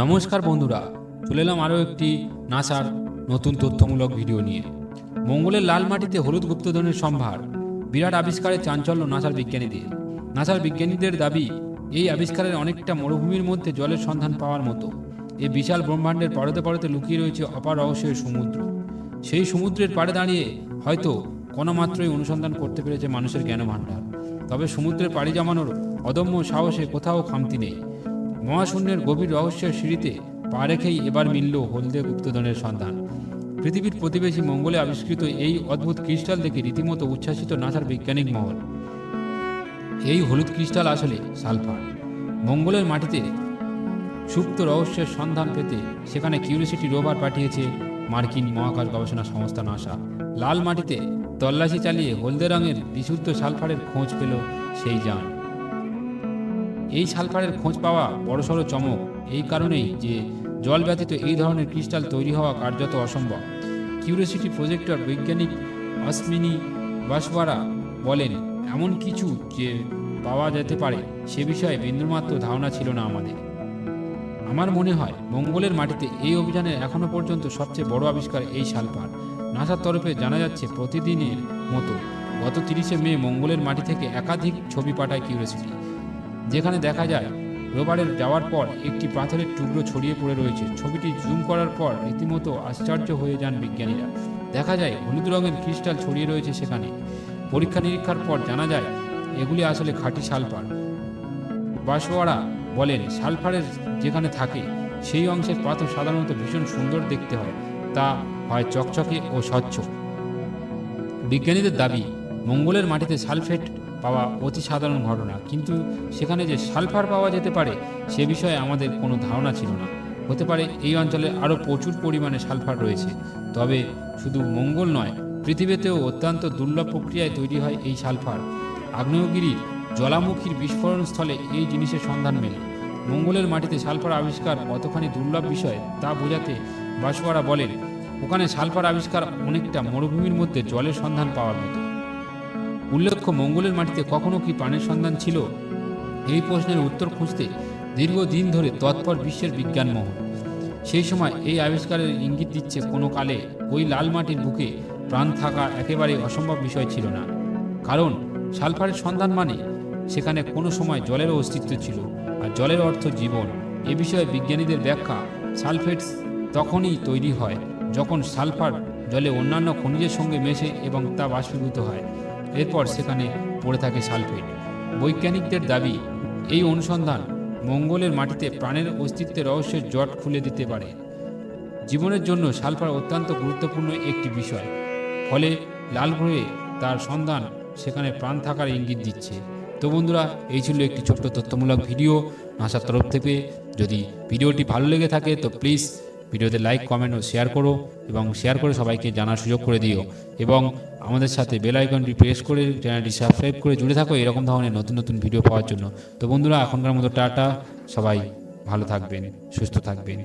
নমস্কার বন্ধুরা, চলে এলাম আরও একটি নাসার নতুন তথ্যমূলক ভিডিও নিয়ে। মঙ্গলের লাল মাটিতে হলুদ গুপ্তধনের সম্ভার, বিরাট আবিষ্কারের চাঞ্চল্য নাসার বিজ্ঞানীদের। নাসার বিজ্ঞানীদের দাবি, এই আবিষ্কারের অনেকটা মরুভূমির মধ্যে জলের সন্ধান পাওয়ার মতো। এই বিশাল ব্রহ্মাণ্ডের পরতে পরতে লুকিয়ে রয়েছে অপার রহস্যের সমুদ্র। সেই সমুদ্রের পাড়ে দাঁড়িয়ে হয়তো কোনো মাত্রই অনুসন্ধান করতে পেরেছে মানুষের জ্ঞান ভাণ্ডার তবে সমুদ্রের পাড়ি জমানোর অদম্য সাহসে কোথাও খামতি নেই। মহাশূন্যের গভীর রহস্যের সিঁড়িতে পা রেখেই এবার মিলল হলদে গুপ্তধনের সন্ধান। পৃথিবীর প্রতিবেশী মঙ্গলে আবিষ্কৃত এই অদ্ভুত ক্রিস্টাল দেখে রীতিমতো উচ্ছ্বাসিত নাসার বৈজ্ঞানিক মহল। এই হলুদ ক্রিস্টাল আসলে সালফার। মঙ্গলের মাটিতে সুপ্ত রহস্যের সন্ধান পেতে সেখানে কিউরিসিটি রোভার পাঠিয়েছে মার্কিন মহাকাশ গবেষণা সংস্থা নাসা। লাল মাটিতে তল্লাশি চালিয়ে হলদে রঙের বিশুদ্ধ সালফারের খোঁজ পেল সেই যান। এই সালফারের খোঁজ পাওয়া বড়সড় চমক। এই কারণেই যে জল ব্যতীত এই ধরনের ক্রিস্টাল তৈরি হওয়া কার্যত অসম্ভব। কিউরিয়াসিটি প্রজেক্টর বৈজ্ঞানিক অশ্মিনী বাসওয়ারা বলেন, এমন কিছু যে পাওয়া যেতে পারে, সে বিষয়ে বিন্দুমাত্র ধারণা ছিল না আমাদের। আমার মনে হয় মঙ্গলের মাটিতে এই অভিযানের এখনও পর্যন্ত সবচেয়ে বড় আবিষ্কার এই সালফার। নাসার তরফে জানা যাচ্ছে, প্রতিদিনের মতো গত তিরিশে মে মঙ্গলের মাটি থেকে একাধিক ছবি পাঠায় কিউরিয়াসিটি যেখানে দেখা যায়, রোবারের যাওয়ার পর একটি পাথরের টুকরো ছড়িয়ে পড়ে রয়েছে। ছবিটি জুম করার পর রীতিমতো আশ্চর্য হয়ে যান বিজ্ঞানীরা। দেখা যায়, হলুদ রঙের ক্রিস্টাল ছড়িয়ে রয়েছে সেখানে। পরীক্ষা নিরীক্ষার পর জানা যায়, এগুলি আসলে খাঁটি সালফার বাসোয়ারা বলেন সালফারের যেখানে থাকে, সেই অংশের পাথর সাধারণত ভীষণ সুন্দর দেখতে হয়। তা হয় চকচকে ও স্বচ্ছ। বিজ্ঞানীদের দাবি, মঙ্গলের মাটিতে সালফেট পাওয়া অতি সাধারণ ঘটনা। কিন্তু সেখানে যে সালফার পাওয়া যেতে পারে, সে বিষয়ে আমাদের কোনো ধারণা ছিল না। হতে পারে এই অঞ্চলে আরও প্রচুর পরিমাণে সালফার রয়েছে। তবে শুধু মঙ্গল নয়, পৃথিবীতেও অত্যন্ত দুর্লভ প্রক্রিয়ায় তৈরি হয় এই সালফার। আগ্নেয়গিরির জলামুখীর বিস্ফোরণ স্থলে এই জিনিসের সন্ধান মেলে। মঙ্গলের মাটিতে সালফার আবিষ্কার কতখানি দুর্লভ বিষয়, তা বোঝাতে বাসুয়ারা বলেন, ওখানে সালফার আবিষ্কার অনেকটা মরুভূমির মধ্যে জলের সন্ধান পাওয়ার মতো। উল্লেখ্য, মঙ্গলের মাটিতে কখনো কি প্রাণের সন্ধান ছিল? এই প্রশ্নের উত্তর খুঁজতে দীর্ঘদিন ধরে তৎপর বিশ্বের বিজ্ঞান মহল সেই সময় এই আবিষ্কারের ইঙ্গিত দিচ্ছে কোনো কালে ওই লাল মাটির বুকে প্রাণ থাকা একেবারে অসম্ভব বিষয় ছিল না। কারণ সালফারের সন্ধান মানে সেখানে কোনো সময় জলেরও অস্তিত্ব ছিল আর জলের অর্থ জীবন। এ বিষয়ে বিজ্ঞানীদের ব্যাখ্যা সালফেটস তখনই তৈরি হয় যখন সালফার জলে অন্যান্য খনিজের সঙ্গে মেশে এবং তা বাষ্পীভূত হয়। এরপর সেখানে পড়ে থাকে সালফেট। বৈজ্ঞানিকদের দাবি, এই অনুসন্ধান মঙ্গলের মাটিতে প্রাণের অস্তিত্বের রহস্যের জট খুলে দিতে পারে। জীবনের জন্য সালফার অত্যন্ত গুরুত্বপূর্ণ একটি বিষয়। ফলে লাল গ্রহে তার সন্ধান সেখানে প্রাণ থাকার ইঙ্গিত দিচ্ছে। তো বন্ধুরা, এই ছিল একটি ছোট্ট তথ্যমূলক ভিডিও। নাসার তরফ থেকে যদি ভিডিওটি ভালো লেগে থাকে, তো প্লিজ ভিডিওতে লাইক কমেন্ট ও শেয়ার করো এবং শেয়ার করে সবাইকে জানার সুযোগ করে দিও। এবং আমাদের সাথে বেল আইকনটি প্রেস করে চ্যানেলটি সাবস্ক্রাইব করে জুড়ে থাকো এরকম ধরনের নতুন নতুন ভিডিও পাওয়ার জন্য। তো বন্ধুরা, এখনকার মতো টাটা। সবাই ভালো থাকবেন, সুস্থ থাকবেন।